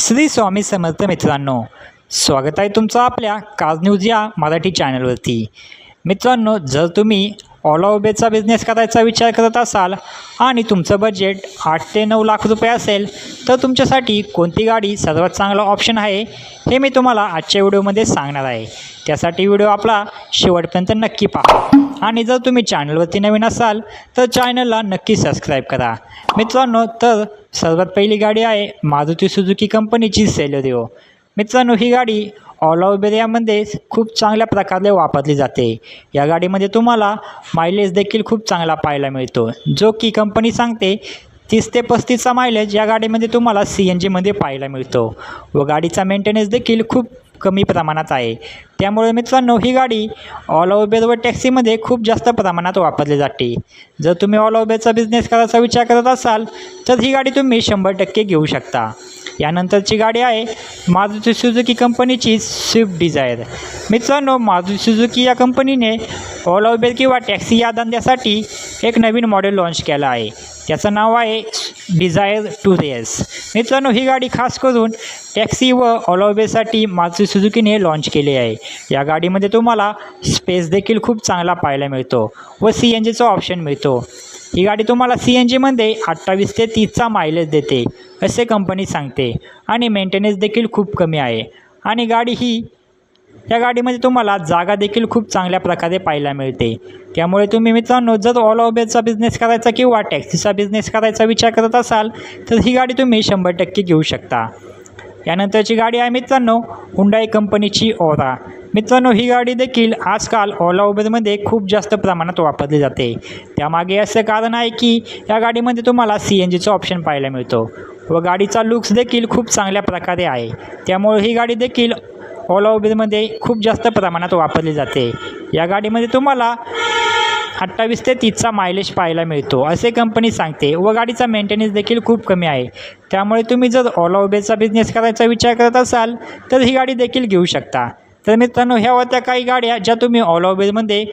श्री स्वामी समर्थ मित्रांनो स्वागत आहे तुमचं आपल्या काज न्यूज या मराठी चॅनलवरती. मित्रांनो जर तुम्ही ओला उबेरचा बिझनेस करायचा विचार करत असाल आणि तुमचं बजेट आठ ते नऊ लाख रुपये असेल तर तुमच्यासाठी कोणती गाडी सर्वात चांगला ऑप्शन आहे हे मी तुम्हाला आजच्या व्हिडिओमध्ये सांगणार आहे. त्यासाठी व्हिडिओ आपला शेवटपर्यंत नक्की पहा. आणि जर तुम्ही चॅनलवरती नवीन असाल तर चॅनलला नक्की सबस्क्राईब करा. मित्रांनो तर सर्वात पहिली गाडी आहे मारुती सुजुकी कंपनीची सेलेरिओ. मित्रांनो ही गाडी ऑल ओव्हर एरियामध्ये खूप चांगल्या प्रकारे वापरली जाते. या गाडीमध्ये तुम्हाला मायलेज देखील खूप चांगला पाहायला मिळतो. जो की कंपनी सांगते तीस ते पस्तीसचा मायलेज या गाडीमध्ये तुम्हाला सी एन जीमध्ये पाहायला मिळतो. व गाडीचा मेंटेनन्स देखील खूप कमी प्रमाणात आहे. त्यामुळे मित्रांनो ही गाडी ऑल ओबेर व टॅक्सीमध्ये खूप जास्त प्रमाणात वापरली जाते. जर तुम्ही ऑल ओबेरचा बिझनेस करायचा विचार करत असाल तर ही गाडी तुम्ही शंभर टक्के घेऊ शकता. यानंतरची गाडी आहे मारुती सुझुकी कंपनीची स्विफ्ट डिझायर मित्रांनो मारुती सुझुकी या कंपनीने ऑल उबेर किंवा टॅक्सी या धंद्यासाठी एक नवीन मॉडेल लॉन्च केलं आहे. त्याचं नाव आहे डिझायर टू रेस मित्रांनो ही गाडी खास करून टॅक्सी व ऑल मारुती सुझुकीने लॉन्च केली आहे. या गाडीमध्ये तुम्हाला स्पेस देखील खूप चांगला पाहायला मिळतो व सी एन जीचा ऑप्शन मिळतो. ही गाडी तुम्हाला सी एन जीमध्ये अठ्ठावीस ते तीसचा मायलेज देते असे कंपनी सांगते. आणि मेंटेनन्स देखील खूप कमी आहे. आणि गाडी ही या गाडीमध्ये तुम्हाला जागा देखील खूप चांगल्या प्रकारे पाहायला मिळते. त्यामुळे तुम्ही मित्रांनो जर ऑल ओव्हरचा बिझनेस करायचा किंवा टॅक्सीचा बिझनेस करायचा विचार करत असाल तर ही गाडी तुम्ही शंभर टक्के घेऊ शकता. यानंतरची गाडी आहे मित्रांनो हुंडाई कंपनीची ओरा मित्रांनो ही गाडी देखील आजकाल ओला उबेरमध्ये खूप जास्त प्रमाणात वापरली जाते. त्यामागे असं कारण आहे की या गाडीमध्ये तुम्हाला सी एन जीचा ऑप्शन पाहायला मिळतो व गाडीचा लुक्स देखील खूप चांगल्या प्रकारे आहे. त्यामुळे ही गाडी देखील ओला उबेरमध्ये खूप जास्त प्रमाणात वापरली जाते. या गाडीमध्ये तुम्हाला अठ्ठावीस ते तीसचा मायलेज पाहायला मिळतो. असे कंपनी सांगते. व गाडीचा मेंटेनन्स देखील खूप कमी आहे. त्यामुळे तुम्ही जर ओला उबेरचा बिझनेस करायचा विचार करत असाल तर ही गाडी देखील घेऊ शकता. तर मित्रांनो ह्या होत्या काही गाड्या ज्या तुम्ही ओला उबेरमध्ये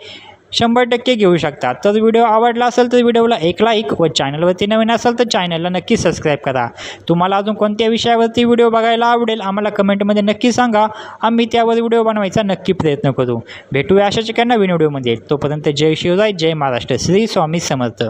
शंभर टक्के घेऊ शकता. तर व्हिडिओ आवडला असेल तर व्हिडिओला एक लाईक व चॅनलवरती नवीन असेल तर चॅनलला नक्की सबस्क्राईब करा. तुम्हाला अजून कोणत्या विषयावरती व्हिडिओ बघायला आवडेल आम्हाला कमेंटमध्ये नक्की सांगा. आम्ही त्यावर व्हिडिओ बनवायचा नक्की प्रयत्न करू. भेटूया अशाच एका नवीन व्हिडिओमध्ये. तोपर्यंत जय शिवराय जय महाराष्ट्र. श्री स्वामी समर्थ.